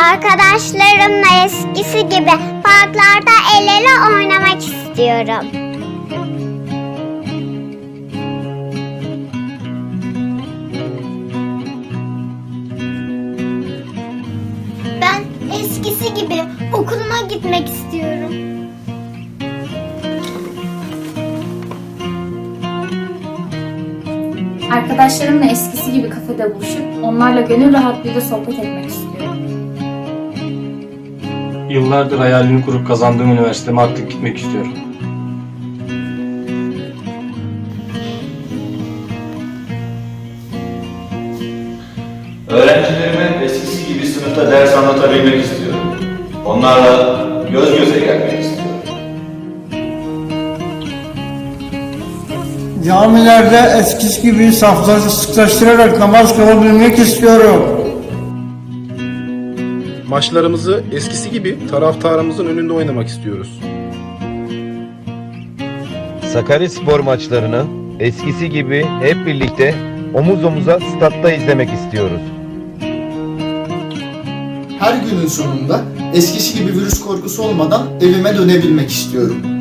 Arkadaşlarımla eskisi gibi parklarda el ele oynamak istiyorum. Ben eskisi gibi okuluma gitmek istiyorum. Arkadaşlarımla eskisi gibi kafede buluşup onlarla gönül rahatlığıyla sohbet etmek istiyorum. Yıllardır hayalini kurup kazandığım üniversiteme artık gitmek istiyorum. Öğrencilerime eskisi gibi sınıfta ders anlatabilmek istiyorum. Onlarla göz göze gelmek istiyorum. Camilerde eskisi gibi safları sıklaştırarak namaz kılabilmek istiyorum. Maçlarımızı eskisi gibi taraftarımızın önünde oynamak istiyoruz. Sakaryaspor maçlarını eskisi gibi hep birlikte omuz omuza statta izlemek istiyoruz. Her günün sonunda eskisi gibi virüs korkusu olmadan evime dönebilmek istiyorum.